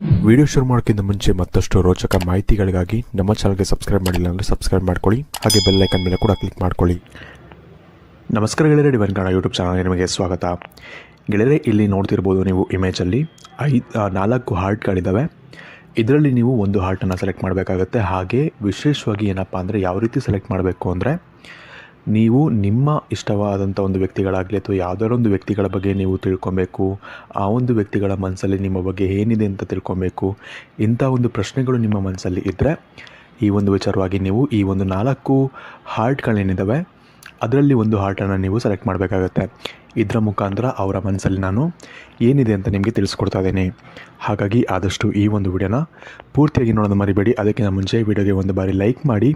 Video ಶುರು ಮಾಡೋಕ್ಕಿಂತ ಮುಂಚೆ ಮತ್ತಷ್ಟು ರೋಚಕ ಮಾಹಿತಿಗಳಿಗಾಗಿ ನಮ್ಮ ಚಾನಲ್ಗೆ ಸಬ್ಸ್ಕ್ರೈಬ್ ಮಾಡಿಲ್ಲ ಅಂದರೆ ಸಬ್ಸ್ಕ್ರೈಬ್ ಮಾಡ್ಕೊಳ್ಳಿ. ಹಾಗೆ ಬೆಲ್ ಐಕನ್ ಮೇಲೆ ಕೂಡ ಕ್ಲಿಕ್ ಮಾಡ್ಕೊಳ್ಳಿ. ನಮಸ್ಕಾರ ಗೆಳೆಯರೆ, ಡಿವನ್ ಕನ್ನಡ ಯೂಟ್ಯೂಬ್ ಚಾನಲ್ಗೆ ನಿಮಗೆ ಸ್ವಾಗತ. ಗೆಳೆಯರೆ, ಇಲ್ಲಿ ನೋಡ್ತಿರ್ಬೋದು ನೀವು ಇಮೇಜಲ್ಲಿ ಐದು ನಾಲ್ಕು ಹಾರ್ಟ್ಗಳಿದ್ದಾವೆ. ಇದರಲ್ಲಿ ನೀವು ಒಂದು ಹಾರ್ಟನ್ನು ಸೆಲೆಕ್ಟ್ ಮಾಡಬೇಕಾಗತ್ತೆ. ಹಾಗೆ ವಿಶೇಷವಾಗಿ ಏನಪ್ಪ ಅಂದರೆ ಯಾವ ರೀತಿ ಸೆಲೆಕ್ಟ್ ಮಾಡಬೇಕು ಅಂದರೆ ನೀವು ನಿಮ್ಮ ಇಷ್ಟವಾದಂಥ ಒಂದು ವ್ಯಕ್ತಿಗಳಾಗಲಿ ಅಥವಾ ಯಾವುದಾದ್ರು ಒಂದು ವ್ಯಕ್ತಿಗಳ ಬಗ್ಗೆ ನೀವು ತಿಳ್ಕೊಬೇಕು, ಆ ಒಂದು ವ್ಯಕ್ತಿಗಳ ಮನಸ್ಸಲ್ಲಿ ನಿಮ್ಮ ಬಗ್ಗೆ ಏನಿದೆ ಅಂತ ತಿಳ್ಕೊಬೇಕು, ಇಂಥ ಒಂದು ಪ್ರಶ್ನೆಗಳು ನಿಮ್ಮ ಮನಸ್ಸಲ್ಲಿ ಇದ್ದರೆ ಈ ಒಂದು ವಿಚಾರವಾಗಿ ನೀವು ಈ ಒಂದು ನಾಲ್ಕು ಹಾರ್ಟ್ಗಳೇನಿದ್ದಾವೆ ಅದರಲ್ಲಿ ಒಂದು ಹಾರ್ಟನ್ನು ನೀವು ಸೆಲೆಕ್ಟ್ ಮಾಡಬೇಕಾಗತ್ತೆ. ಇದರ ಮುಖಾಂತರ ಅವರ ಮನಸ್ಸಲ್ಲಿ ನಾನು ಏನಿದೆ ಅಂತ ನಿಮಗೆ ತಿಳಿಸ್ಕೊಡ್ತಾ ಇದ್ದೀನಿ. ಹಾಗಾಗಿ ಆದಷ್ಟು ಈ ಒಂದು ವಿಡಿಯೋನ ಪೂರ್ತಿಯಾಗಿ ನೋಡೋದು ಮರಿಬೇಡಿ. ಅದಕ್ಕಿಂತ ಮುಂಚೆ ವಿಡಿಯೋಗೆ ಒಂದು ಬಾರಿ ಲೈಕ್ ಮಾಡಿ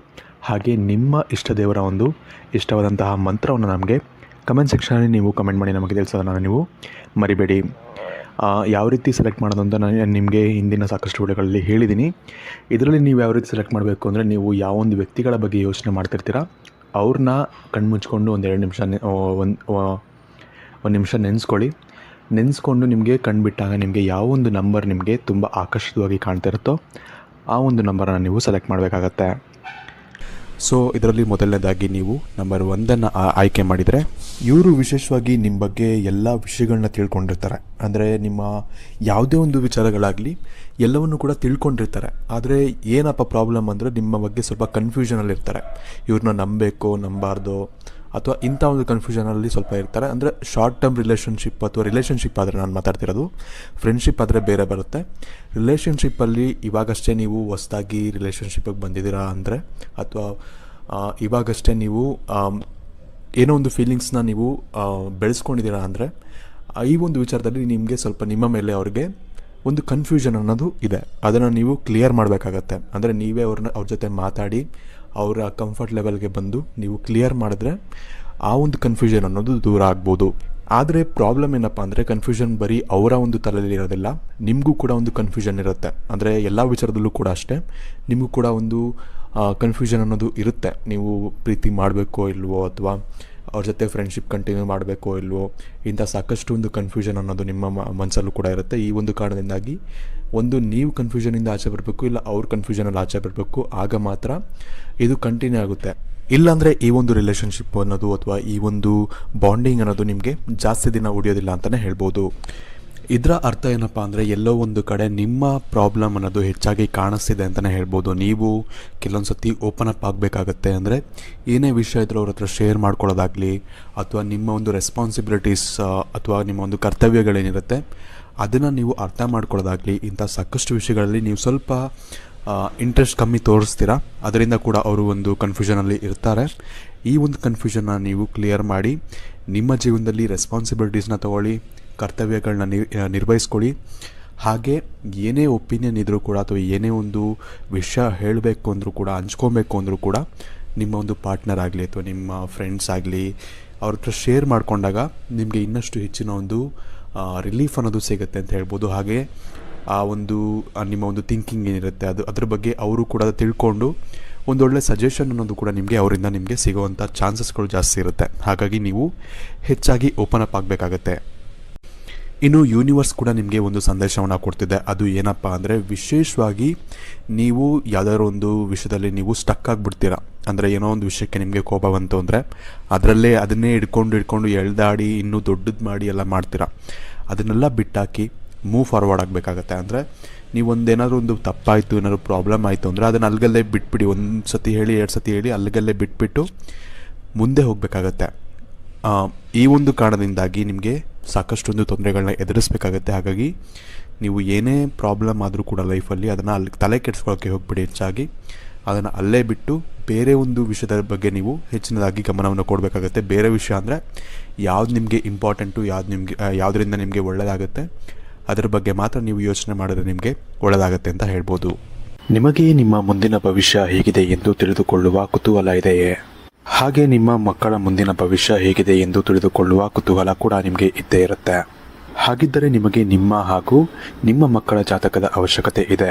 ಹಾಗೆ ನಿಮ್ಮ ಇಷ್ಟ ದೇವರ ಒಂದು ಇಷ್ಟವಾದಂತಹ ಮಂತ್ರವನ್ನು ನಮಗೆ ಕಮೆಂಟ್ ಸೆಕ್ಷನಲ್ಲಿ ನೀವು ಕಮೆಂಟ್ ಮಾಡಿ ನಮಗೆ ತಿಳಿಸೋದನ್ನು ನೀವು ಮರಿಬೇಡಿ. ಯಾವ ರೀತಿ ಸೆಲೆಕ್ಟ್ ಮಾಡೋದು ಅಂತ ನಾನು ನಿಮಗೆ ಹಿಂದಿನ ಸಾಕಷ್ಟು ವಿಡಿಯೋಗಳಲ್ಲಿ ಹೇಳಿದ್ದೀನಿ ಇದರಲ್ಲಿ ನೀವು ಯಾವ ರೀತಿ ಸೆಲೆಕ್ಟ್ ಮಾಡಬೇಕು ಅಂದರೆ ನೀವು ಯಾವೊಂದು ವ್ಯಕ್ತಿಗಳ ಬಗ್ಗೆ ಯೋಚನೆ ಮಾಡ್ತಿರ್ತೀರ ಅವ್ರನ್ನ ಕಣ್ಮುಚ್ಕೊಂಡು ಒಂದು ಎರಡು ನಿಮಿಷ ಒಂದು ಒಂದು ನಿಮಿಷ ನೆನೆಸ್ಕೊಳ್ಳಿ. ನೆನೆಸ್ಕೊಂಡು ನಿಮಗೆ ಕಣ್ಬಿಟ್ಟಾಗ ನಿಮಗೆ ಯಾವ ಒಂದು ನಂಬರ್ ನಿಮಗೆ ತುಂಬ ಆಕರ್ಷಿತವಾಗಿ ಕಾಣ್ತಾ ಇರುತ್ತೋ ಆ ಒಂದು ನಂಬರನ್ನು ನೀವು ಸೆಲೆಕ್ಟ್ ಮಾಡಬೇಕಾಗತ್ತೆ. ಸೊ ಇದರಲ್ಲಿ ಮೊದಲನೇದಾಗಿ ನೀವು ನಂಬರ್ ಒಂದನ್ನು ಆಯ್ಕೆ ಮಾಡಿದರೆ ಇವರು ವಿಶೇಷವಾಗಿ ನಿಮ್ಮ ಬಗ್ಗೆ ಎಲ್ಲ ವಿಷಯಗಳನ್ನ ತಿಳ್ಕೊಂಡಿರ್ತಾರೆ. ಅಂದರೆ ನಿಮ್ಮ ಯಾವುದೇ ಒಂದು ವಿಚಾರಗಳಾಗಲಿ ಎಲ್ಲವನ್ನು ಕೂಡ ತಿಳ್ಕೊಂಡಿರ್ತಾರೆ. ಆದರೆ ಏನಪ್ಪ ಪ್ರಾಬ್ಲಮ್ ಅಂದರೆ ನಿಮ್ಮ ಬಗ್ಗೆ ಸ್ವಲ್ಪ ಕನ್ಫ್ಯೂಷನಲ್ಲಿರ್ತಾರೆ ಇವ್ರನ್ನ ನಂಬಬೇಕೋ, ನಂಬಾರ್ದು ಅಥವಾ ಇಂಥ ಒಂದು ಕನ್ಫ್ಯೂಷನಲ್ಲಿ ಸ್ವಲ್ಪ ಇರ್ತಾರೆ. ಅಂದರೆ ಶಾರ್ಟ್ ಟರ್ಮ್ ರಿಲೇಷನ್ಶಿಪ್ ಅಥವಾ ರಿಲೇಷನ್ಶಿಪ್ ಆದರೆ ನಾನು ಮಾತಾಡ್ತಿರೋದು. ಫ್ರೆಂಡ್ಶಿಪ್ ಆದರೆ ಬೇರೆ ಬರುತ್ತೆ. ರಿಲೇಷನ್ಶಿಪ್ಪಲ್ಲಿ ಇವಾಗಷ್ಟೇ ನೀವು ಹೊಸ್ದಾಗಿ ರಿಲೇಷನ್ಶಿಪ್ಪಿಗೆ ಬಂದಿದ್ದೀರಾ ಅಂದರೆ, ಅಥವಾ ಇವಾಗಷ್ಟೇ ನೀವು ಏನೋ ಒಂದು ಫೀಲಿಂಗ್ಸ್ನ ನೀವು ಬೆಳೆಸ್ಕೊಂಡಿದ್ದೀರಾ ಅಂದರೆ, ಈ ಒಂದು ವಿಚಾರದಲ್ಲಿ ನಿಮಗೆ ಸ್ವಲ್ಪ ನಿಮ್ಮ ಮೇಲೆ ಅವ್ರಿಗೆ ಒಂದು ಕನ್ಫ್ಯೂಷನ್ ಅನ್ನೋದು ಇದೆ. ಅದನ್ನು ನೀವು ಕ್ಲಿಯರ್ ಮಾಡಬೇಕಾಗತ್ತೆ. ಅಂದರೆ ನೀವೇ ಅವ್ರನ್ನ ಅವ್ರ ಜೊತೆ ಮಾತಾಡಿ ಅವರ ಕಂಫರ್ಟ್ ಲೆವೆಲ್ಗೆ ಬಂದು ನೀವು ಕ್ಲಿಯರ್ ಮಾಡಿದ್ರೆ ಆ ಒಂದು ಕನ್ಫ್ಯೂಷನ್ ಅನ್ನೋದು ದೂರ ಆಗ್ಬೋದು. ಆದರೆ ಪ್ರಾಬ್ಲಮ್ ಏನಪ್ಪ ಅಂದರೆ ಕನ್ಫ್ಯೂಷನ್ ಬರೀ ಅವರ ಒಂದು ತಲೆಯಲ್ಲಿ ಇರೋದಿಲ್ಲ, ನಿಮಗೂ ಕೂಡ ಒಂದು ಕನ್ಫ್ಯೂಷನ್ ಇರುತ್ತೆ. ಅಂದರೆ ಎಲ್ಲ ವಿಚಾರದಲ್ಲೂ ಕೂಡ ಅಷ್ಟೇ, ನಿಮಗೂ ಕೂಡ ಒಂದು ಕನ್ಫ್ಯೂಷನ್ ಅನ್ನೋದು ಇರುತ್ತೆ. ನೀವು ಪ್ರೀತಿ ಮಾಡಬೇಕೋ ಇಲ್ವೋ ಅಥವಾ ಅವ್ರ ಜೊತೆ ಫ್ರೆಂಡ್ಶಿಪ್ ಕಂಟಿನ್ಯೂ ಮಾಡಬೇಕೋ ಇಲ್ವೋ, ಇಂಥ ಸಾಕಷ್ಟು ಒಂದು ಕನ್ಫ್ಯೂಷನ್ ಅನ್ನೋದು ನಿಮ್ಮ ಮನಸ್ಸಲ್ಲೂ ಕೂಡ ಇರುತ್ತೆ. ಈ ಒಂದು ಕಾರಣದಿಂದಾಗಿ ಒಂದು ನೀವು ಕನ್ಫ್ಯೂಷನಿಂದ ಆಚೆ ಬರಬೇಕು, ಇಲ್ಲ ಅವ್ರ ಕನ್ಫ್ಯೂಷನಲ್ಲಿ ಆಚೆ ಬರಬೇಕು, ಆಗ ಮಾತ್ರ ಇದು ಕಂಟಿನ್ಯೂ ಆಗುತ್ತೆ. ಇಲ್ಲಾಂದರೆ ಈ ಒಂದು ರಿಲೇಷನ್ಶಿಪ್ ಅನ್ನೋದು ಅಥವಾ ಈ ಒಂದು ಬಾಂಡಿಂಗ್ ಅನ್ನೋದು ನಿಮಗೆ ಜಾಸ್ತಿ ದಿನ ಉಳಿಯೋದಿಲ್ಲ ಅಂತಲೇ ಹೇಳ್ಬೋದು. ಇದರ ಅರ್ಥ ಏನಪ್ಪ ಅಂದರೆ ಎಲ್ಲೋ ಒಂದು ಕಡೆ ನಿಮ್ಮ ಪ್ರಾಬ್ಲಮ್ ಅನ್ನೋದು ಹೆಚ್ಚಾಗಿ ಕಾಣಿಸ್ತಿದೆ ಅಂತಲೇ ಹೇಳ್ಬೋದು. ನೀವು ಕೆಲವೊಂದು ಸತಿ ಓಪನ್ ಅಪ್ ಆಗಬೇಕಾಗತ್ತೆ ಅಂದರೆ ಏನೇ ವಿಷಯ ಇದ್ರೂ ಅವ್ರ ಹತ್ರ ಶೇರ್ ಮಾಡ್ಕೊಳ್ಳೋದಾಗಲಿ, ಅಥವಾ ನಿಮ್ಮ ಒಂದು ರೆಸ್ಪಾನ್ಸಿಬಿಲಿಟೀಸ್ ಅಥವಾ ನಿಮ್ಮ ಒಂದು ಕರ್ತವ್ಯಗಳೇನಿರುತ್ತೆ ಅದನ್ನು ನೀವು ಅರ್ಥ ಮಾಡ್ಕೊಳ್ಳೋದಾಗಲಿ, ಇಂಥ ಸಾಕಷ್ಟು ವಿಷಯಗಳಲ್ಲಿ ನೀವು ಸ್ವಲ್ಪ ಇಂಟ್ರೆಸ್ಟ್ ಕಮ್ಮಿ ತೋರಿಸ್ತೀರಾ? ಅದರಿಂದ ಕೂಡ ಅವರು ಒಂದು ಕನ್ಫ್ಯೂಷನಲ್ಲಿ ಇರ್ತಾರೆ. ಈ ಒಂದು ಕನ್ಫ್ಯೂಷನ್ನ ನೀವು ಕ್ಲಿಯರ್ ಮಾಡಿ, ನಿಮ್ಮ ಜೀವನದಲ್ಲಿ ರೆಸ್ಪಾನ್ಸಿಬಿಲಿಟೀಸ್ನ ತಗೊಳ್ಳಿ ಕರ್ತವ್ಯಗಳನ್ನ ನಿರ್ ನಿರ್ವಹಿಸ್ಕೊಳ್ಳಿ. ಹಾಗೆ ಏನೇ ಒಪಿನಿಯನ್ ಇದ್ದರೂ ಕೂಡ ಅಥವಾ ಏನೇ ಒಂದು ವಿಷಯ ಹೇಳಬೇಕು ಅಂದರೂ ಕೂಡ, ಹಂಚ್ಕೊಬೇಕು ಅಂದರೂ ಕೂಡ, ನಿಮ್ಮ ಒಂದು ಪಾರ್ಟ್ನರ್ ಆಗಲಿ ಅಥವಾ ನಿಮ್ಮ ಫ್ರೆಂಡ್ಸ್ ಆಗಲಿ, ಅವ್ರ ಹತ್ರ ಶೇರ್ ಮಾಡಿಕೊಂಡಾಗ ನಿಮಗೆ ಇನ್ನಷ್ಟು ಹೆಚ್ಚಿನ ಒಂದು ರಿಲೀಫ್ ಅನ್ನೋದು ಸಿಗುತ್ತೆ ಅಂತ ಹೇಳ್ಬೋದು. ಹಾಗೆ ಆ ಒಂದು ನಿಮ್ಮ ಒಂದು ಥಿಂಕಿಂಗ್ ಏನಿರುತ್ತೆ, ಅದು, ಅದ್ರ ಬಗ್ಗೆ ಅವರು ಕೂಡ ತಿಳ್ಕೊಂಡು ಒಂದೊಳ್ಳೆ ಸಜೆಷನ್ ಅನ್ನೋದು ಕೂಡ ನಿಮಗೆ ಅವರಿಂದ ನಿಮಗೆ ಸಿಗುವಂಥ ಚಾನ್ಸಸ್ಗಳು ಜಾಸ್ತಿ ಇರುತ್ತೆ. ಹಾಗಾಗಿ ನೀವು ಹೆಚ್ಚಾಗಿ ಓಪನ್ ಅಪ್ ಆಗಬೇಕಾಗತ್ತೆ. ಇನ್ನು ಯೂನಿವರ್ಸ್ ಕೂಡ ನಿಮಗೆ ಒಂದು ಸಂದೇಶವನ್ನು ಕೊಡ್ತಿದೆ. ಅದು ಏನಪ್ಪ ಅಂದರೆ ವಿಶೇಷವಾಗಿ ನೀವು ಯಾವುದಾದ್ರು ಒಂದು ವಿಷಯದಲ್ಲಿ ನೀವು ಸ್ಟಕ್ ಆಗಿಬಿಡ್ತೀರಾ. ಅಂದರೆ ಏನೋ ಒಂದು ವಿಷಯಕ್ಕೆ ನಿಮಗೆ ಕೋಪ ಬಂತು ಅಂದರೆ ಅದರಲ್ಲೇ ಅದನ್ನೇ ಹಿಡ್ಕೊಂಡು ಹಿಡ್ಕೊಂಡು ಎಳ್ದಾಡಿ ಇನ್ನೂ ದೊಡ್ಡದು ಮಾಡಿ ಎಲ್ಲ ಮಾಡ್ತೀರಾ? ಅದನ್ನೆಲ್ಲ ಬಿಟ್ಟಾಕಿ ಮೂವ್ ಫಾರ್ವರ್ಡ್ ಆಗಬೇಕಾಗತ್ತೆ. ಅಂದರೆ ನೀವು ಒಂದೇನಾದ್ರು ಒಂದು ತಪ್ಪಾಯಿತು, ಏನಾದ್ರು ಪ್ರಾಬ್ಲಮ್ ಆಯಿತು ಅಂದರೆ ಅದನ್ನು ಅಲ್ಲಿಗಲ್ಲೇ ಬಿಟ್ಬಿಡಿ. ಒಂದು ಸತಿ ಹೇಳಿ ಎರಡು ಸತಿ ಹೇಳಿ ಅಲ್ಲಿಗಲ್ಲೇ ಬಿಟ್ಬಿಟ್ಟು ಮುಂದೆ ಹೋಗಬೇಕಾಗತ್ತೆ. ಈ ಒಂದು ಕಾರಣದಿಂದಾಗಿ ನಿಮಗೆ ಸಾಕಷ್ಟೊಂದು ತೊಂದರೆಗಳನ್ನ ಎದುರಿಸಬೇಕಾಗತ್ತೆ. ಹಾಗಾಗಿ ನೀವು ಏನೇ ಪ್ರಾಬ್ಲಮ್ ಆದರೂ ಕೂಡ ಲೈಫಲ್ಲಿ ಅದನ್ನು ಅಲ್ಲಿ ತಲೆ ಕೆಡಿಸ್ಕೊಳ್ಳೋಕ್ಕೆ ಹೋಗ್ಬಿಡಿ ಹೆಚ್ಚಾಗಿ. ಅದನ್ನು ಅಲ್ಲೇ ಬಿಟ್ಟು ಬೇರೆ ಒಂದು ವಿಷಯದ ಬಗ್ಗೆ ನೀವು ಹೆಚ್ಚಿನದಾಗಿ ಗಮನವನ್ನು ಕೊಡಬೇಕಾಗುತ್ತೆ. ಬೇರೆ ವಿಷಯ ಅಂದರೆ ಯಾವ್ದು ನಿಮಗೆ ಇಂಪಾರ್ಟೆಂಟು ಯಾವ್ದು ನಿಮಗೆ ಯಾವುದರಿಂದ ನಿಮಗೆ ಒಳ್ಳೆಯದಾಗುತ್ತೆ ಅದರ ಬಗ್ಗೆ ಮಾತ್ರ ನೀವು ಯೋಚನೆ ಮಾಡಿದ್ರೆ ನಿಮಗೆ ಒಳ್ಳೆಯದಾಗತ್ತೆ ಅಂತ ಹೇಳ್ಬೋದು. ನಿಮಗೆ ನಿಮ್ಮ ಮುಂದಿನ ಭವಿಷ್ಯ ಹೇಗಿದೆ ಎಂದು ತಿಳಿದುಕೊಳ್ಳುವ ಕುತೂಹಲ ಇದೆಯೇ? ಹಾಗೆ ನಿಮ್ಮ ಮಕ್ಕಳ ಮುಂದಿನ ಭವಿಷ್ಯ ಹೇಗಿದೆ ಎಂದು ತಿಳಿದುಕೊಳ್ಳುವ ಕುತೂಹಲ ಕೂಡ ನಿಮಗೆ ಇದ್ದೇ ಇರುತ್ತೆ. ಹಾಗಿದ್ದರೆ ನಿಮಗೆ ನಿಮ್ಮ ಹಾಗೂ ನಿಮ್ಮ ಮಕ್ಕಳ ಜಾತಕದ ಅವಶ್ಯಕತೆ ಇದೆ.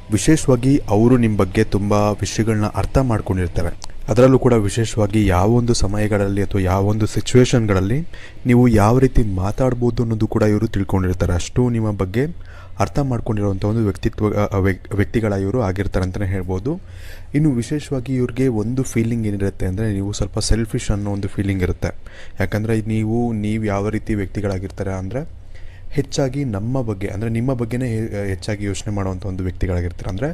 ವಿಶೇಷವಾಗಿ ಅವರು ನಿಮ್ಮ ಬಗ್ಗೆ ತುಂಬ ವಿಷಯಗಳನ್ನ ಅರ್ಥ ಮಾಡ್ಕೊಂಡಿರ್ತಾರೆ. ಅದರಲ್ಲೂ ಕೂಡ ವಿಶೇಷವಾಗಿ ಯಾವ ಒಂದು ಸಮಯಗಳಲ್ಲಿ ಅಥವಾ ಯಾವ ಒಂದು ಸಿಚುವೇಶನ್ಗಳಲ್ಲಿ ನೀವು ಯಾವ ರೀತಿ ಮಾತಾಡ್ಬೋದು ಅನ್ನೋದು ಕೂಡ ಇವರು ತಿಳ್ಕೊಂಡಿರ್ತಾರೆ. ಅಷ್ಟು ನಿಮ್ಮ ಬಗ್ಗೆ ಅರ್ಥ ಮಾಡ್ಕೊಂಡಿರುವಂಥ ಒಂದು ವ್ಯಕ್ತಿತ್ವ ವ್ಯಕ್ತಿಗಳ ಇವರು ಆಗಿರ್ತಾರೆ ಅಂತಲೇ ಹೇಳ್ಬೋದು. ಇನ್ನು ವಿಶೇಷವಾಗಿ ಇವ್ರಿಗೆ ಒಂದು ಫೀಲಿಂಗ್ ಏನಿರುತ್ತೆ ಅಂದರೆ ನೀವು ಸ್ವಲ್ಪ ಸೆಲ್ಫಿಶ್ ಅನ್ನೋ ಒಂದು ಫೀಲಿಂಗ್ ಇರುತ್ತೆ. ಯಾಕಂದರೆ ನೀವು ನೀವು ಯಾವ ರೀತಿ ವ್ಯಕ್ತಿಗಳಾಗಿರ್ತಾರೆ ಅಂದರೆ ಹೆಚ್ಚಾಗಿ ನಮ್ಮ ಬಗ್ಗೆ, ಅಂದರೆ ನಿಮ್ಮ ಬಗ್ಗೆನೇ ಹೆಚ್ಚಾಗಿ ಯೋಚನೆ ಮಾಡುವಂಥ ಒಂದು ವ್ಯಕ್ತಿಗಳಾಗಿರ್ತೀರ. ಅಂದರೆ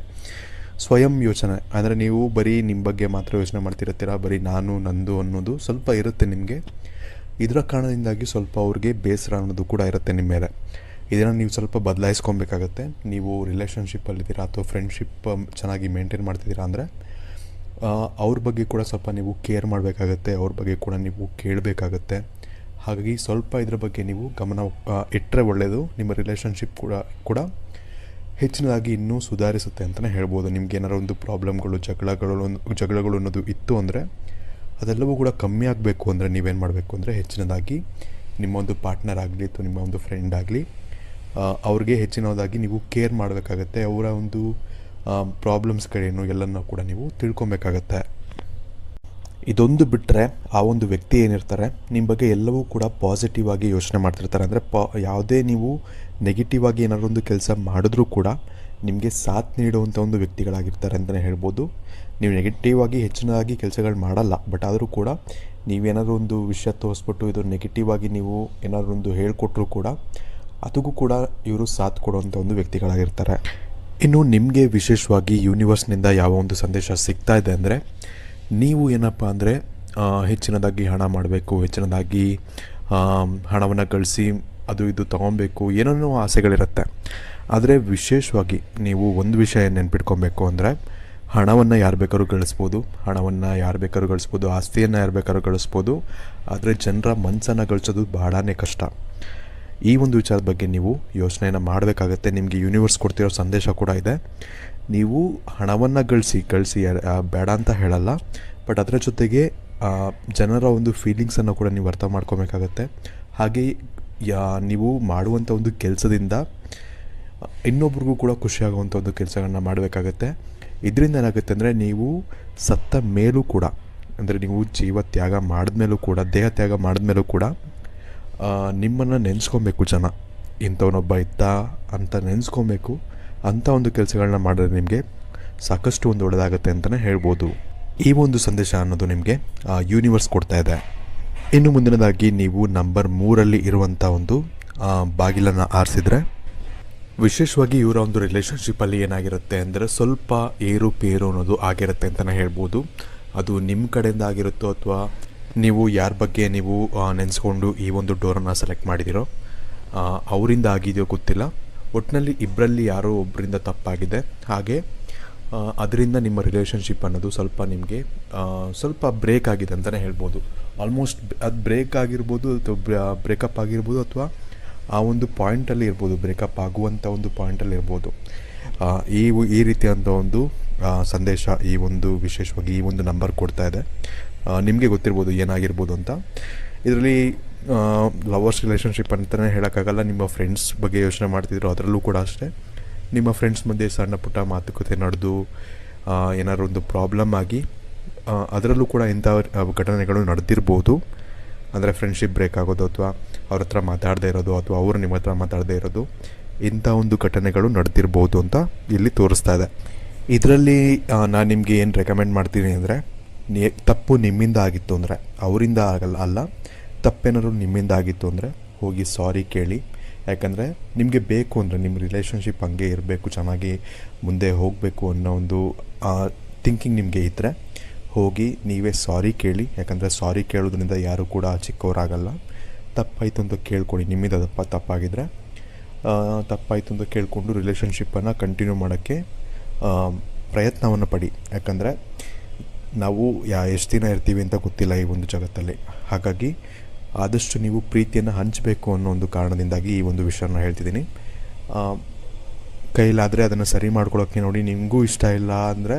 ಸ್ವಯಂ ಯೋಚನೆ, ಅಂದರೆ ನೀವು ಬರೀ ನಿಮ್ಮ ಬಗ್ಗೆ ಮಾತ್ರ ಯೋಚನೆ ಮಾಡ್ತಿರ್ತೀರ ಬರೀ ನಾನು, ನಂದು ಅನ್ನೋದು ಸ್ವಲ್ಪ ಇರುತ್ತೆ ನಿಮಗೆ. ಇದರ ಕಾರಣದಿಂದಾಗಿ ಸ್ವಲ್ಪ ಅವ್ರಿಗೆ ಬೇಸರ ಅನ್ನೋದು ಕೂಡ ಇರುತ್ತೆ ನಿಮ್ಮ ಮೇಲೆ. ಇದನ್ನು ನೀವು ಸ್ವಲ್ಪ ಬದಲಾಯಿಸ್ಕೊಬೇಕಾಗತ್ತೆ. ನೀವು ರಿಲೇಷನ್ಶಿಪ್ಪಲ್ಲಿದ್ದೀರಾ ಅಥವಾ ಫ್ರೆಂಡ್ಶಿಪ್ ಚೆನ್ನಾಗಿ ಮೇಂಟೈನ್ ಮಾಡ್ತಿದ್ದೀರಾ ಅಂದರೆ ಅವ್ರ ಬಗ್ಗೆ ಕೂಡ ಸ್ವಲ್ಪ ನೀವು ಕೇರ್ ಮಾಡಬೇಕಾಗತ್ತೆ. ಅವ್ರ ಬಗ್ಗೆ ಕೂಡ ನೀವು ಕೇಳಬೇಕಾಗತ್ತೆ. ಹಾಗಾಗಿ ಸ್ವಲ್ಪ ಇದ್ರ ಬಗ್ಗೆ ನೀವು ಗಮನ ಇಟ್ಟರೆ ಒಳ್ಳೆಯದು ನಿಮ್ಮ ರಿಲೇಷನ್ಶಿಪ್ ಕೂಡ ಕೂಡ ಹೆಚ್ಚಿನದಾಗಿ ಇನ್ನೂ ಸುಧಾರಿಸುತ್ತೆ ಅಂತಲೇ ಹೇಳ್ಬೋದು. ನಿಮ್ಗೆ ಏನಾರು ಒಂದು ಪ್ರಾಬ್ಲಮ್ಗಳು ಜಗಳಗಳು ಜಗಳಗಳು ಅನ್ನೋದು ಇತ್ತು ಅಂದರೆ ಅದೆಲ್ಲವೂ ಕೂಡ ಕಮ್ಮಿ ಆಗಬೇಕು ಅಂದರೆ ನೀವೇನು ಮಾಡಬೇಕು ಅಂದರೆ ಹೆಚ್ಚಿನದಾಗಿ ನಿಮ್ಮ ಒಂದು ಪಾರ್ಟ್ನರ್ ಆಗಲಿ ಅಥವಾ ನಿಮ್ಮ ಒಂದು ಫ್ರೆಂಡ್ ಆಗಲಿ ಅವ್ರಿಗೆ ಹೆಚ್ಚಿನದಾಗಿ ನೀವು ಕೇರ್ ಮಾಡಬೇಕಾಗತ್ತೆ. ಅವರ ಒಂದು ಪ್ರಾಬ್ಲಮ್ಸ್ಗಳೇನು ಎಲ್ಲನೂ ಕೂಡ ನೀವು ತಿಳ್ಕೊಬೇಕಾಗತ್ತೆ. ಇದೊಂದು ಬಿಟ್ಟರೆ ಆ ಒಂದು ವ್ಯಕ್ತಿ ಏನಿರ್ತಾರೆ ನಿಮ್ಮ ಬಗ್ಗೆ ಎಲ್ಲವೂ ಕೂಡ ಪಾಸಿಟಿವ್ ಆಗಿ ಯೋಚನೆ ಮಾಡ್ತಿರ್ತಾರೆ. ಅಂದರೆ ಪ, ಯಾವುದೇ ನೀವು ನೆಗೆಟಿವ್ ಆಗಿ ಏನಾದರೂ ಒಂದು ಕೆಲಸ ಮಾಡಿದ್ರೂ ಕೂಡ ನಿಮಗೆ ಸಾಥ್ ನೀಡುವಂಥ ಒಂದು ವ್ಯಕ್ತಿಗಳಾಗಿರ್ತಾರೆ ಅಂತಲೇ ಹೇಳ್ಬೋದು. ನೀವು ನೆಗೆಟಿವ್ ಆಗಿ, ಹೆಚ್ಚಿನದಾಗಿ ಕೆಲಸಗಳು ಮಾಡಲ್ಲ ಬಟ್ ಆದರೂ ಕೂಡ ನೀವೇನಾದರೂ ಒಂದು ವಿಷಯ ತೋರಿಸ್ಬಿಟ್ಟು ಇದು ನೆಗೆಟಿವ್ ಆಗಿ ನೀವು ಏನಾದರೂ ಒಂದು ಹೇಳಿಕೊಟ್ರೂ ಕೂಡ ಅದಕ್ಕೂ ಕೂಡ ಇವರು ಸಾಥ್ ಕೊಡುವಂಥ ಒಂದು ವ್ಯಕ್ತಿಗಳಾಗಿರ್ತಾರೆ. ಇನ್ನು ನಿಮಗೆ ವಿಶೇಷವಾಗಿ ಯೂನಿವರ್ಸ್ನಿಂದ ಯಾವ ಒಂದು ಸಂದೇಶ ಸಿಗ್ತಾ ಇದೆ ಅಂದರೆ ನೀವು ಏನಪ್ಪ ಅಂದರೆ ಹೆಚ್ಚಿನದಾಗಿ ಹಣ ಮಾಡಬೇಕು, ಹೆಚ್ಚಿನದಾಗಿ ಹಣವನ್ನು ಗಳಿಸಿ ಅದು ಇದು ತೊಗೊಬೇಕು, ಏನೇನೋ ಆಸೆಗಳಿರುತ್ತೆ. ಆದರೆ ವಿಶೇಷವಾಗಿ ನೀವು ಒಂದು ವಿಷಯ ನೆನ್ಪಿಟ್ಕೊಬೇಕು ಅಂದರೆ, ಹಣವನ್ನು ಯಾರು ಬೇಕಾದ್ರೂ ಗಳಿಸ್ಬೋದು, ಹಣವನ್ನು ಯಾರು ಬೇಕಾದ್ರೂ ಗಳಿಸ್ಬೋದು, ಆಸ್ತಿಯನ್ನು ಯಾರು ಬೇಕಾದ್ರೂ ಗಳಿಸ್ಬೋದು, ಆದರೆ ಜನರ ಮನಸ್ಸನ್ನು ಗಳಿಸೋದು ಬಹಳನೇ ಕಷ್ಟ. ಈ ಒಂದು ವಿಚಾರದ ಬಗ್ಗೆ ನೀವು ಯೋಚನೆಯನ್ನು ಮಾಡಬೇಕಾಗತ್ತೆ, ನಿಮಗೆ ಯೂನಿವರ್ಸ್ ಕೊಡ್ತಿರೋ ಸಂದೇಶ ಕೂಡ ಇದೆ. ನೀವು ಹಣವನ್ನು ಗಳಿಸಿ ಗಳಿಸಿ ಬೇಡ ಅಂತ ಹೇಳಲ್ಲ. ಬಟ್ ಅದರ ಜೊತೆಗೆ ಜನರ ಒಂದು ಫೀಲಿಂಗ್ಸನ್ನು ಕೂಡ ನೀವು ಅರ್ಥ ಮಾಡ್ಕೋಬೇಕಾಗತ್ತೆ. ಹಾಗೆ, ಯಾ, ನೀವು ಮಾಡುವಂಥ ಒಂದು ಕೆಲಸದಿಂದ, ಇನ್ನೊಬ್ರಿಗೂ ಕೂಡ ಖುಷಿಯಾಗುವಂಥ ಒಂದು ಕೆಲಸಗಳನ್ನ ಮಾಡಬೇಕಾಗತ್ತೆ. ಇದರಿಂದ ಏನಾಗುತ್ತೆ ಅಂದರೆ, ನೀವು ಸತ್ತ ಮೇಲೂ ಕೂಡ, ಅಂದರೆ ನೀವು ಜೀವ ತ್ಯಾಗ ಮಾಡಿದ್ಮೇಲೂ ಕೂಡ, ದೇಹ ತ್ಯಾಗ ಮಾಡಿದ್ಮೇಲೂ ಕೂಡ ನಿಮ್ಮನ್ನು ನೆನೆಸ್ಕೊಬೇಕು ಜನ. ಇಂಥವನೊಬ್ಬ ಇದ್ದ ಅಂತ ನೆನೆಸ್ಕೊಬೇಕು. ಅಂಥ ಒಂದು ಕೆಲಸಗಳನ್ನ ಮಾಡಿದ್ರೆ ನಿಮಗೆ ಸಾಕಷ್ಟು ಒಂದು ಒಳ್ಳೆಯದಾಗುತ್ತೆ ಅಂತಲೇ ಹೇಳ್ಬೋದು. ಈ ಒಂದು ಸಂದೇಶ ಅನ್ನೋದು ನಿಮಗೆ ಯೂನಿವರ್ಸ್ ಕೊಡ್ತಾ ಇದೆ. ಇನ್ನು ಮುಂದಿನದಾಗಿ ನೀವು ನಂಬರ್ ಮೂರಲ್ಲಿ ಇರುವಂಥ ಒಂದು ಬಾಗಿಲನ್ನು ಆರಿಸಿದ್ರೆ ವಿಶೇಷವಾಗಿ ಇವರ ಒಂದು ರಿಲೇಷನ್ಶಿಪ್ಪಲ್ಲಿ ಏನಾಗಿರುತ್ತೆ ಅಂದರೆ ಸ್ವಲ್ಪ ಏರುಪೇರು ಅನ್ನೋದು ಆಗಿರುತ್ತೆ ಅಂತಲೇ ಹೇಳ್ಬೋದು. ಅದು ನಿಮ್ಮ ಕಡೆಯಿಂದ ಆಗಿರುತ್ತೋ ಅಥವಾ ನೀವು ಯಾರ ಬಗ್ಗೆ ನೀವು ನೆನೆಸ್ಕೊಂಡು ಈ ಒಂದು ಡೋರನ್ನು ಸೆಲೆಕ್ಟ್ ಮಾಡಿದಿರೋ ಅವರಿಂದ ಆಗಿದೆಯೋ ಗೊತ್ತಿಲ್ಲ. ಒಟ್ಟಿನಲ್ಲಿ ಇಬ್ಬರಲ್ಲಿ ಯಾರೋ ಒಬ್ಬರಿಂದ ತಪ್ಪಾಗಿದೆ. ಹಾಗೆ ಅದರಿಂದ ನಿಮ್ಮ ರಿಲೇಷನ್ಶಿಪ್ ಅನ್ನೋದು ಸ್ವಲ್ಪ ನಿಮಗೆ ಸ್ವಲ್ಪ ಬ್ರೇಕ್ ಆಗಿದೆ ಅಂತಲೇ ಹೇಳ್ಬೋದು. ಆಲ್ಮೋಸ್ಟ್ ಅದು ಬ್ರೇಕ್ ಆಗಿರ್ಬೋದು ಅಥವಾ ಬ್ರೇಕಪ್ ಆಗಿರ್ಬೋದು ಅಥವಾ ಆ ಒಂದು ಪಾಯಿಂಟಲ್ಲಿ ಇರ್ಬೋದು ಬ್ರೇಕಪ್ ಆಗುವಂಥ ಒಂದು ಪಾಯಿಂಟಲ್ಲಿ ಇರ್ಬೋದು. ಈ ಈ ರೀತಿಯಾದಂಥ ಒಂದು ಸಂದೇಶ, ಈ ಒಂದು ವಿಶೇಷವಾಗಿ ಈ ಒಂದು ನಂಬರ್ ಕೊಡ್ತಾ ಇದೆ. ನಿಮಗೆ ಗೊತ್ತಿರ್ಬೋದು ಏನಾಗಿರ್ಬೋದು ಅಂತ. ಇದರಲ್ಲಿ ಲವರ್ಸ್ ರಿಲೇಷನ್ಶಿಪ್ ಅಂತಲೇ ಹೇಳೋಕ್ಕಾಗಲ್ಲ. ನಿಮ್ಮ ಫ್ರೆಂಡ್ಸ್ ಬಗ್ಗೆ ಯೋಚನೆ ಮಾಡ್ತಿದ್ರು ಅದರಲ್ಲೂ ಕೂಡ ಅಷ್ಟೇ. ನಿಮ್ಮ ಫ್ರೆಂಡ್ಸ್ ಮಧ್ಯೆ ಸಣ್ಣ ಪುಟ್ಟ ಮಾತುಕತೆ ನಡೆದು ಏನಾದ್ರು ಒಂದು ಪ್ರಾಬ್ಲಮ್ ಆಗಿ ಅದರಲ್ಲೂ ಕೂಡ ಇಂಥ ಘಟನೆಗಳು ನಡೆದಿರ್ಬೋದು. ಅಂದರೆ ಫ್ರೆಂಡ್ಶಿಪ್ ಬ್ರೇಕ್ ಆಗೋದು ಅಥವಾ ಅವ್ರ ಹತ್ರ ಮಾತಾಡದೇ ಇರೋದು ಅಥವಾ ಅವರು ನಿಮ್ಮ ಹತ್ರ ಮಾತಾಡದೇ ಇರೋದು, ಇಂಥ ಒಂದು ಘಟನೆಗಳು ನಡೆದಿರ್ಬೋದು ಅಂತ ಇಲ್ಲಿ ತೋರಿಸ್ತಾ ಇದೆ. ಇದರಲ್ಲಿ ನಾನು ನಿಮಗೆ ಏನು ರೆಕಮೆಂಡ್ ಮಾಡ್ತೀನಿ ಅಂದರೆ ತಪ್ಪು ನಿಮ್ಮಿಂದ ಆಗಿತ್ತು ಅಂದರೆ, ಅವರಿಂದ ಆಗಲ್ಲ, ಅಲ್ಲ. ತಪ್ಪೇನಾದ್ರು ನಿಮ್ಮಿಂದ ಆಗಿತ್ತು ಅಂದರೆ ಹೋಗಿ ಸಾರಿ ಕೇಳಿ. ಯಾಕಂದರೆ ನಿಮಗೆ ಬೇಕು ಅಂದರೆ ನಿಮ್ಮ ರಿಲೇಷನ್ಶಿಪ್ ಹಂಗೆ ಇರಬೇಕು, ಚೆನ್ನಾಗಿ ಮುಂದೆ ಹೋಗಬೇಕು ಅನ್ನೋ ಒಂದು ಥಿಂಕಿಂಗ್ ನಿಮಗೆ ಇದ್ದರೆ ಹೋಗಿ ನೀವೇ ಸಾರಿ ಕೇಳಿ. ಯಾಕಂದರೆ ಸಾರಿ ಕೇಳೋದ್ರಿಂದ ಯಾರೂ ಕೂಡ ಚಿಕ್ಕವರಾಗಲ್ಲ. ತಪ್ಪಾಯಿತು ಅಂತ ಕೇಳ್ಕೊಳ್ಳಿ. ನಿಮ್ಮಿಂದ ತಪ್ಪ ತಪ್ಪಾಗಿದ್ದರೆ ತಪ್ಪಾಯಿತು ಅಂತ ಕೇಳಿಕೊಂಡು ರಿಲೇಷನ್ಶಿಪ್ಪನ್ನು ಕಂಟಿನ್ಯೂ ಮಾಡೋಕ್ಕೆ ಪ್ರಯತ್ನವನ್ನು ಪಡಿ. ಯಾಕಂದರೆ ನಾವು ಯಾ, ಎಷ್ಟು ದಿನ ಇರ್ತೀವಿ ಅಂತ ಗೊತ್ತಿಲ್ಲ ಈ ಒಂದು ಜಗತ್ತಲ್ಲಿ. ಹಾಗಾಗಿ ಆದಷ್ಟು ನೀವು ಪ್ರೀತಿಯನ್ನು ಹಂಚಬೇಕು ಅನ್ನೋ ಒಂದು ಕಾರಣದಿಂದಾಗಿ ಈ ಒಂದು ವಿಷಯನ ಹೇಳ್ತಿದ್ದೀನಿ. ಕೈಲಾದರೆ ಅದನ್ನು ಸರಿ ಮಾಡ್ಕೊಳ್ಳೋಕ್ಕೆ ನೋಡಿ ನಿಮಗೂ ಇಷ್ಟ ಇಲ್ಲ ಅಂದರೆ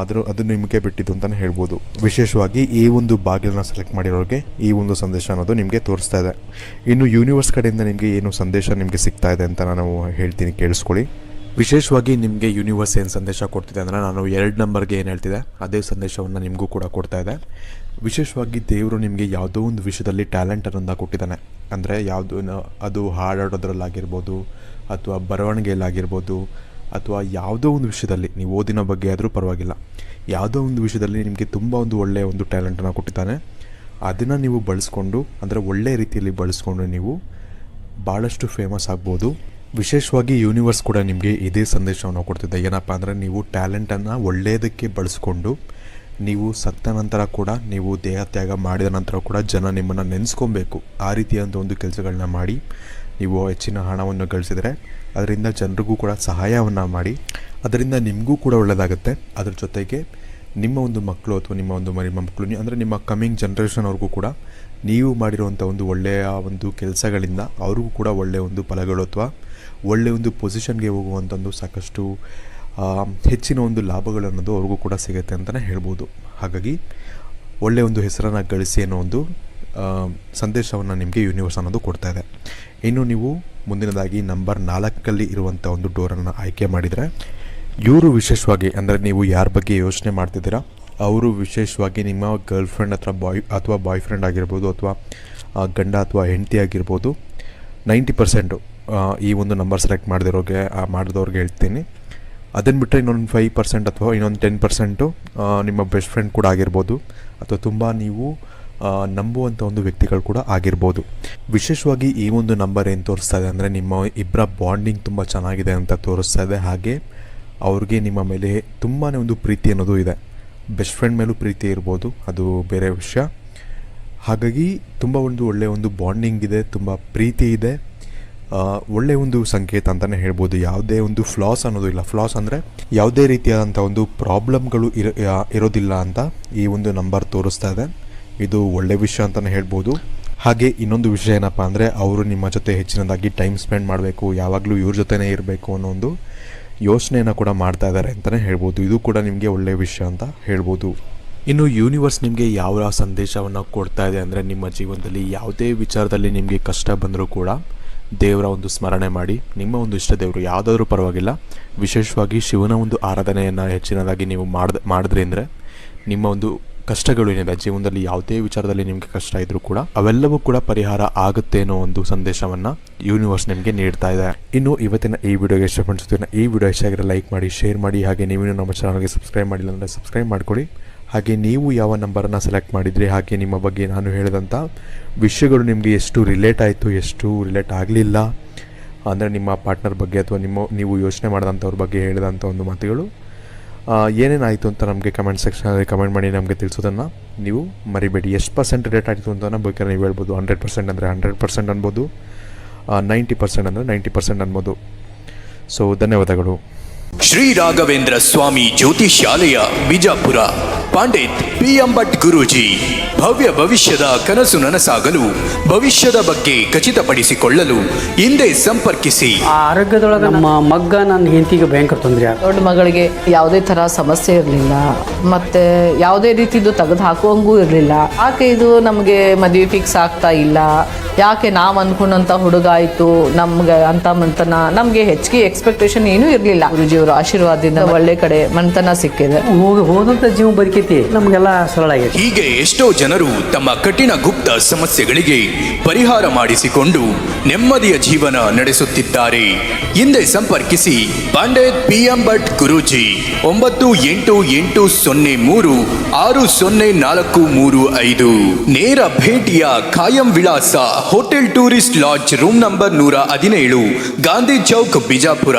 ಅದರ ಅದು ನಿಮಗೆ ಬಿಟ್ಟಿದ್ದು ಅಂತಲೇ ಹೇಳ್ಬೋದು. ವಿಶೇಷವಾಗಿ ಈ ಒಂದು ಬಾಗಿಲನ್ನ ಸೆಲೆಕ್ಟ್ ಮಾಡಿರೋರಿಗೆ ಈ ಒಂದು ಸಂದೇಶ ಅನ್ನೋದು ನಿಮಗೆ ತೋರಿಸ್ತಾ ಇದೆ. ಇನ್ನು ಯೂನಿವರ್ಸ್ ಕಡೆಯಿಂದ ನಿಮಗೆ ಏನು ಸಂದೇಶ ನಿಮಗೆ ಸಿಗ್ತಾ ಇದೆ ಅಂತ ನಾನು ಹೇಳ್ತೀನಿ, ಕೇಳಿಸ್ಕೊಳ್ಳಿ. ವಿಶೇಷವಾಗಿ ನಿಮಗೆ ಯೂನಿವರ್ಸ್ ಏನು ಸಂದೇಶ ಕೊಡ್ತಿದೆ ಅಂದರೆ ನಾನು ಎರಡು ನಂಬರ್ಗೆ ಏನು ಹೇಳ್ತಿದೆ, ಅದೇ ಸಂದೇಶವನ್ನು ನಿಮಗೂ ಕೂಡ ಕೊಡ್ತಾ ಇದೆ. ವಿಶೇಷವಾಗಿ ದೇವರು ನಿಮಗೆ ಯಾವುದೋ ಒಂದು ವಿಷಯದಲ್ಲಿ ಟ್ಯಾಲೆಂಟ್ ಅನ್ನೋದನ್ನ ಕೊಟ್ಟಿದ್ದಾನೆ. ಅಂದರೆ ಯಾವುದು ಅದು ಹಾಡಾಡೋದ್ರಲ್ಲಾಗಿರ್ಬೋದು, ಅಥವಾ ಬರವಣಿಗೆಯಲ್ಲಾಗಿರ್ಬೋದು, ಅಥವಾ ಯಾವುದೋ ಒಂದು ವಿಷಯದಲ್ಲಿ, ನೀವು ಓದಿನ ಬಗ್ಗೆ ಆದರೂ ಪರವಾಗಿಲ್ಲ. ಯಾವುದೋ ಒಂದು ವಿಷಯದಲ್ಲಿ ನಿಮಗೆ ತುಂಬ ಒಂದು ಒಳ್ಳೆಯ ಒಂದು ಟ್ಯಾಲೆಂಟನ್ನು ಕೊಟ್ಟಿದ್ದಾನೆ. ಅದನ್ನು ನೀವು ಬಳಸ್ಕೊಂಡು, ಅಂದರೆ ಒಳ್ಳೆಯ ರೀತಿಯಲ್ಲಿ ಬಳಸ್ಕೊಂಡು ನೀವು ಭಾಳಷ್ಟು ಫೇಮಸ್ ಆಗ್ಬೋದು. ವಿಶೇಷವಾಗಿ ಯೂನಿವರ್ಸ್ ಕೂಡ ನಿಮಗೆ ಇದೇ ಸಂದೇಶವನ್ನು ಕೊಡ್ತಿದ್ದೆ ಏನಪ್ಪ ಅಂದರೆ ನೀವು ಟ್ಯಾಲೆಂಟನ್ನು ಒಳ್ಳೆಯದಕ್ಕೆ ಬಳಸ್ಕೊಂಡು ನೀವು ಸತ್ತ ನಂತರ ಕೂಡ ನೀವು ದೇಹ ತ್ಯಾಗ ಮಾಡಿದ ನಂತರ ಕೂಡ ಜನ ನಿಮ್ಮನ್ನು ನೆನೆಸ್ಕೊಬೇಕು. ಆ ರೀತಿಯಾದಂಥ ಒಂದು ಕೆಲಸಗಳನ್ನ ಮಾಡಿ, ನೀವು ಹೆಚ್ಚಿನ ಹಣವನ್ನು ಗಳಿಸಿದರೆ ಅದರಿಂದ ಜನರಿಗೂ ಕೂಡ ಸಹಾಯವನ್ನು ಮಾಡಿ, ಅದರಿಂದ ನಿಮಗೂ ಕೂಡ ಒಳ್ಳೆಯದಾಗುತ್ತೆ ಅದರ ಜೊತೆಗೆ ನಿಮ್ಮ ಒಂದು ಮಕ್ಕಳು ಅಥವಾ ನಿಮ್ಮ ಒಂದು ಮರಿ ಮಕ್ಕಳು ಅಂದರೆ ನಿಮ್ಮ ಕಮ್ಮಿಂಗ್ ಜನ್ರೇಷನ್ವರೆಗೂ ಕೂಡ ನೀವು ಮಾಡಿರುವಂಥ ಒಂದು ಒಳ್ಳೆಯ ಒಂದು ಕೆಲಸಗಳಿಂದ ಅವ್ರಿಗೂ ಕೂಡ ಒಳ್ಳೆಯ ಒಂದು ಫಲಗಳು ಅಥವಾ ಒಳ್ಳೆಯ ಒಂದು ಪೊಸಿಷನ್ಗೆ ಹೋಗುವಂಥ ಒಂದು ಸಾಕಷ್ಟು ಹೆಚ್ಚಿನ ಒಂದು ಲಾಭಗಳು ಅನ್ನೋದು ಅವ್ರಿಗೂ ಕೂಡ ಸಿಗುತ್ತೆ ಅಂತಲೇ ಹೇಳ್ಬೋದು. ಹಾಗಾಗಿ ಒಳ್ಳೆಯ ಒಂದು ಹೆಸರನ್ನು ಗಳಿಸಿ ಅನ್ನೋ ಒಂದು ಸಂದೇಶವನ್ನು ನಿಮಗೆ ಯೂನಿವರ್ಸ್ ಅನ್ನೋದು ಕೊಡ್ತಾ ಇದೆ. ಇನ್ನು ನೀವು ಮುಂದಿನದಾಗಿ ನಂಬರ್ ನಾಲ್ಕಲ್ಲಿ ಇರುವಂಥ ಒಂದು ಡೋರನ್ನು ಆಯ್ಕೆ ಮಾಡಿದರೆ, ಇವರು ವಿಶೇಷವಾಗಿ ಅಂದರೆ ನೀವು ಯಾರ ಬಗ್ಗೆ ಯೋಚನೆ ಮಾಡ್ತಿದ್ದೀರಾ, ಅವರು ವಿಶೇಷವಾಗಿ ನಿಮ್ಮ ಗರ್ಲ್ ಫ್ರೆಂಡ್ ಅಥವಾ ಬಾಯ್ ಅಥವಾ ಬಾಯ್ ಫ್ರೆಂಡ್ ಆಗಿರ್ಬೋದು, ಅಥವಾ ಗಂಡ ಅಥವಾ ಹೆಂಡತಿ ಆಗಿರ್ಬೋದು, ನೈಂಟಿ ಪರ್ಸೆಂಟು ಈ ಒಂದು ನಂಬರ್ ಸೆಲೆಕ್ಟ್ ಮಾಡಿದಿರೋಗೆ ಮಾಡಿದವ್ರಿಗೆ ಹೇಳ್ತೀನಿ. ಅದನ್ನು ಬಿಟ್ಟರೆ ಇನ್ನೊಂದು ಫೈವ್ ಪರ್ಸೆಂಟ್ ಅಥವಾ ಇನ್ನೊಂದು ಟೆನ್ ಪರ್ಸೆಂಟು ನಿಮ್ಮ ಬೆಸ್ಟ್ ಫ್ರೆಂಡ್ ಕೂಡ ಆಗಿರ್ಬೋದು. ಅಥವಾ ತುಂಬ ನೀವು ನಂಬುವಂಥ ಒಂದು ವ್ಯಕ್ತಿಗಳು ಕೂಡ ಆಗಿರ್ಬೋದು. ವಿಶೇಷವಾಗಿ ಈ ಒಂದು ನಂಬರ್ ಏನು ತೋರಿಸ್ತಾ ಇದೆ ಅಂದರೆ ನಿಮ್ಮ ಇಬ್ಬರ ಬಾಂಡಿಂಗ್ ತುಂಬ ಚೆನ್ನಾಗಿದೆ ಅಂತ ತೋರಿಸ್ತಾ ಇದೆ. ಹಾಗೆ ಅವ್ರಿಗೆ ನಿಮ್ಮ ಮೇಲೆ ತುಂಬಾ ಒಂದು ಪ್ರೀತಿ ಅನ್ನೋದು ಇದೆ. ಬೆಸ್ಟ್ ಫ್ರೆಂಡ್ ಮೇಲೂ ಪ್ರೀತಿ ಇರ್ಬೋದು, ಅದು ಬೇರೆ ವಿಷಯ. ಹಾಗಾಗಿ ತುಂಬ ಒಂದು ಒಳ್ಳೆಯ ಒಂದು ಬಾಂಡಿಂಗ್ ಇದೆ, ತುಂಬ ಪ್ರೀತಿ ಇದೆ. ಒಳ್ಳೆಯ ಒಂದು ಸಂಕೇತ ಅಂತಲೇ ಹೇಳ್ಬೋದು. ಯಾವುದೇ ಒಂದು ಫ್ಲಾಸ್ ಅನ್ನೋದು ಇಲ್ಲ. ಫ್ಲಾಸ್ ಅಂದರೆ ಯಾವುದೇ ರೀತಿಯಾದಂಥ ಒಂದು ಪ್ರಾಬ್ಲಮ್ಗಳು ಇರ ಇರೋದಿಲ್ಲ ಅಂತ ಈ ಒಂದು ನಂಬರ್ ತೋರಿಸ್ತಾ ಇದೆ. ಇದು ಒಳ್ಳೆಯ ವಿಷಯ ಅಂತಲೇ ಹೇಳ್ಬೋದು. ಹಾಗೆ ಇನ್ನೊಂದು ವಿಷಯ ಏನಪ್ಪ ಅಂದರೆ ಅವರು ನಿಮ್ಮ ಜೊತೆ ಹೆಚ್ಚಿನದಾಗಿ ಟೈಮ್ ಸ್ಪೆಂಡ್ ಮಾಡಬೇಕು, ಯಾವಾಗಲೂ ಇವ್ರ ಜೊತೆನೇ ಇರಬೇಕು ಅನ್ನೋ ಒಂದು ಯೋಚನೆಯನ್ನು ಕೂಡ ಮಾಡ್ತಾ ಇದ್ದಾರೆ ಅಂತಲೇ ಹೇಳ್ಬೋದು. ಇದು ಕೂಡ ನಿಮಗೆ ಒಳ್ಳೆಯ ವಿಷಯ ಅಂತ ಹೇಳ್ಬೋದು. ಇನ್ನು ಯೂನಿವರ್ಸ್ ನಿಮಗೆ ಯಾವ ಸಂದೇಶವನ್ನು ಕೊಡ್ತಾ ಇದೆ ಅಂದರೆ ನಿಮ್ಮ ಜೀವನದಲ್ಲಿ ಯಾವುದೇ ವಿಚಾರದಲ್ಲಿ ನಿಮಗೆ ಕಷ್ಟ ಬಂದರೂ ಕೂಡ ದೇವರ ಒಂದು ಸ್ಮರಣೆ ಮಾಡಿ, ನಿಮ್ಮ ಒಂದು ಇಷ್ಟ ದೇವರು ಯಾವುದಾದ್ರೂ ಪರವಾಗಿಲ್ಲ. ವಿಶೇಷವಾಗಿ ಶಿವನ ಒಂದು ಆರಾಧನೆಯನ್ನು ಹೆಚ್ಚಿನದಾಗಿ ನೀವು ಮಾಡ್ದ, ಮಾಡಿದ್ರಿ ನಿಮ್ಮ ಒಂದು ಕಷ್ಟಗಳು ಏನಿದೆ, ಜೀವನದಲ್ಲಿ ಯಾವುದೇ ವಿಚಾರದಲ್ಲಿ ನಿಮಗೆ ಕಷ್ಟ ಇದ್ದರೂ ಕೂಡ ಅವೆಲ್ಲವೂ ಕೂಡ ಪರಿಹಾರ ಆಗುತ್ತೆ ಅನ್ನೋ ಒಂದು ಸಂದೇಶವನ್ನು ಯೂನಿವರ್ಸ್ ನಿಮಗೆ ನೀಡ್ತಾ ಇದೆ. ಇನ್ನು ಇವತ್ತಿನ ಈ ವಿಡಿಯೋಗೆ ಇಷ್ಟ ಫ್ರೆಂಡ್ಸ್ ಈ ವಿಡಿಯೋ ಇಷ್ಟ ಲೈಕ್ ಮಾಡಿ ಶೇರ್ ಮಾಡಿ, ಹಾಗೆ ನೀವು ನಮ್ಮ ಚಾನಲ್ಗೆ ಸಬ್ಸ್ಕ್ರೈಬ್ ಮಾಡಿಲ್ಲ ಅಂದರೆ ಸಬ್ಸ್ಕ್ರೈಬ್ ಮಾಡ್ಕೊಳ್ಳಿ ಹಾಗೆ ನೀವು ಯಾವ ನಂಬರನ್ನು ಸೆಲೆಕ್ಟ್ ಮಾಡಿದರೆ, ಹಾಗೆ ನಿಮ್ಮ ಬಗ್ಗೆ ನಾನು ಹೇಳಿದಂಥ ವಿಷಯಗಳು ನಿಮಗೆ ಎಷ್ಟು ರಿಲೇಟ್ ಆಯಿತು, ಎಷ್ಟು ರಿಲೇಟ್ ಆಗಲಿಲ್ಲ, ಅಂದರೆ ನಿಮ್ಮ ಪಾರ್ಟ್ನರ್ ಬಗ್ಗೆ ಅಥವಾ ನಿಮ್ಮ, ನೀವು ಯೋಚನೆ ಮಾಡಿದಂಥವ್ರ ಬಗ್ಗೆ ಹೇಳಿದಂಥ ಒಂದು ಮಾತುಗಳು ಏನೇನಾಯಿತು ಅಂತ ನಮಗೆ ಕಮೆಂಟ್ ಸೆಕ್ಷನಲ್ಲಿ ಕಮೆಂಟ್ ಮಾಡಿ ನಮಗೆ ತಿಳಿಸೋದನ್ನು ನೀವು ಮರಿಬೇಡಿ. ಎಷ್ಟು ಪರ್ಸೆಂಟ್ ರೇಟ್ ಆಯಿತು ಅಂತ ಬೇಕಾದ್ರೆ ನೀವು ಹೇಳ್ಬೋದು. ಹಂಡ್ರೆಡ್ ಪರ್ಸೆಂಟ್ ಅಂದರೆ ಹಂಡ್ರೆಡ್ ಪರ್ಸೆಂಟ್ ಅನ್ಬೋದು. ನೈಂಟಿ ಪರ್ಸೆಂಟ್ ಅಂದರೆ ನೈಂಟಿ ಪರ್ಸೆಂಟ್ ಅನ್ಬೋದು. ಸೊ ಧನ್ಯವಾದಗಳು. ಶ್ರೀ ರಾಘವೇಂದ್ರ ಸ್ವಾಮಿ ಜ್ಯೋತಿಷ್ಯಾಲಯ, ಬಿಜಾಪುರ. ಪಂಡಿತ್ ಪಿ ಎಂ ಭಟ್ ಗುರೂಜಿ ಭವ್ಯ ಭವಿಷ್ಯದ ಕನಸು ನನಸಾಗಲು ಭವಿಷ್ಯದ ಬಗ್ಗೆ ಖಚಿತಪಡಿಸಿಕೊಳ್ಳಲು ಹಿಂದೆ ಸಂಪರ್ಕಿಸಿ. ಆ ಆರೋಗ್ಯದೊಳಗೆ ನಮ್ಮ ಮಗ್ಗ ನನ್ನ ಹೆಂಡತಿಗೆ ಭಯಂಕರ ತೊಂದರೆ ಆಗ ದೊಡ್ಡ ಮಗಳಿಗೆ ಯಾವುದೇ ಥರ ಸಮಸ್ಯೆ ಇರಲಿಲ್ಲ. ಮತ್ತೆ ಯಾವುದೇ ರೀತಿದು ತೆಗೆದು ಹಾಕುವಂಗೂ ಇರಲಿಲ್ಲ. ಯಾಕೆ ಇದು ನಮಗೆ ಮದುವೆ ಫಿಕ್ಸ್ ಆಗ್ತಾ ಇಲ್ಲ? ಯಾಕೆ ನಾವು ಅನ್ಕೊಂಡಂಥ ಹುಡುಗ ಆಯಿತು? ನಮ್ಗೆ ಅಂತ ಮಂತನ ನಮಗೆ ಹೆಚ್ಚಿಗೆ ಎಕ್ಸ್ಪೆಕ್ಟೇಷನ್ ಏನೂ ಇರಲಿಲ್ಲ. ಗುರುಜಿಯವರ ಆಶೀರ್ವಾದದಿಂದ ಒಳ್ಳೆ ಕಡೆ ಮಂತನ ಸಿಕ್ಕಿದೆ. ಹೋಗಿ ಹೋದಂಥ ಜೀವ ಬದುಕೈತಿ ನಮಗೆಲ್ಲ ಸರಳ ಹೀಗೆ ಎಷ್ಟೋ ಜನರು ತಮ್ಮ ಕಠಿಣ ಗುಪ್ತ ಸಮಸ್ಯೆಗಳಿಗೆ ಪರಿಹಾರ ಮಾಡಿಸಿಕೊಂಡು ನೆಮ್ಮದಿಯ ಜೀವನ ನಡೆಸುತ್ತಿದ್ದಾರೆ. ಹಿಂದೆ ಸಂಪರ್ಕಿಸಿ ಪಾಂಡೆ ಪಿ ಎಂ ಭಟ್ ಗುರೂಜಿ, ಒಂಬತ್ತು ಎಂಟು ಎಂಟು ಸೊನ್ನೆ ಮೂರು ಆರು ಸೊನ್ನೆ ನಾಲ್ಕು ಮೂರು ಐದು. ನೇರ ಭೇಟಿಯ ಖಾಯಂ ವಿಳಾಸ hotel tourist lodge room number ನೂರ ಹದಿನೇಳು, ಗಾಂಧಿ ಚೌಕ್, ಬಿಜಾಪುರ.